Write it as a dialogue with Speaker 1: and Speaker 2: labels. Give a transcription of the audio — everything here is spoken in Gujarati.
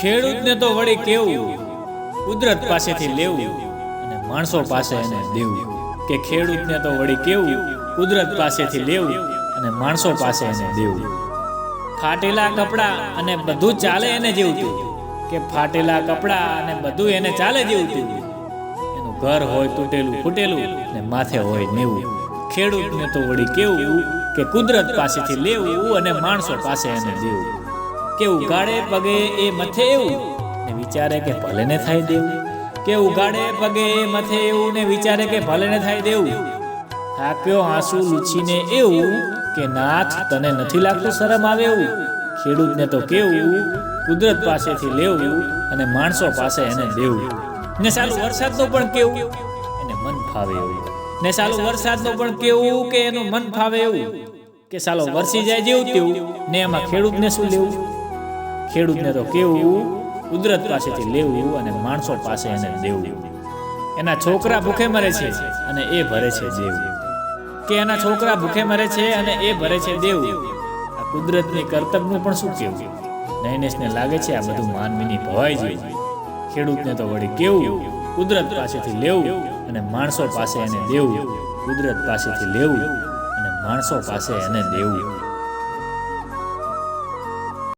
Speaker 1: ખેડૂતને તો વળી કેવું? કુદરત પાસેથી લેવું અને માણસો પાસે એને દેવું. કે ખેડૂતને તો વળી કેવું? કુદરત પાસેથી લેવું અને માણસો પાસે એને દેવું. ફાટેલા કપડાં અને બધું ચાલે એને જેવું કે ફાટેલા કપડાં અને બધું એને ચાલે જેવું એનું ઘર હોય તૂટેલું, ફૂટેલું ને માથે હોય નેવું. ખેડૂતને તો વળી કેવું? કે કુદરત પાસેથી લેવું અને માણસો પાસે એને દેવું. કે ઉગાડે પગે એ મથે એવું? ને વિચારે કે ભલે ને થાય દેવું. કે ઉગાડે પગે એ મથે એવું ને વિચારે કે ભલે ને થાય દેવું. થાક્યો આંસુ લૂછીને એવું કે નાથ તને નથી લાગતું શરમ આવે એવું? ખેડૂતને તો કેવું? કુદરત પાસેથી લેવું અને માણસો પાસે એને દેવું. ને સાલું વરસાદનું પણ કેવું? એને મન ફાવે એવું. ને સાલું વરસાદનું પણ કેવું કે એનું મન ફાવે એવું? કે સાલો વરસી જાય જેવું તેવું? ને એમાં ખેડૂતને શું લેવું? ખેડૂતને તો કેવું? કુદરત પાસેથી લેવું અને માણસો પાસે એને દેવું. એના છોકરા ભૂખે મરે છે અને એ ભરે છે દેવું. કે એના છોકરા ભૂખે મરે છે અને એ ભરે છે દેવું. આ કુદરતની કર્તવ્યનું પણ શું કેવું? નયનેશને લાગે છે આ બધું માનવીની ભવાઈ જોઈએ ખેડૂતને તો વળી કેવું? કુદરત પાસેથી લેવું અને માણસો પાસે એને દેવું. કુદરત પાસેથી લેવું અને માણસો પાસે એને દેવું.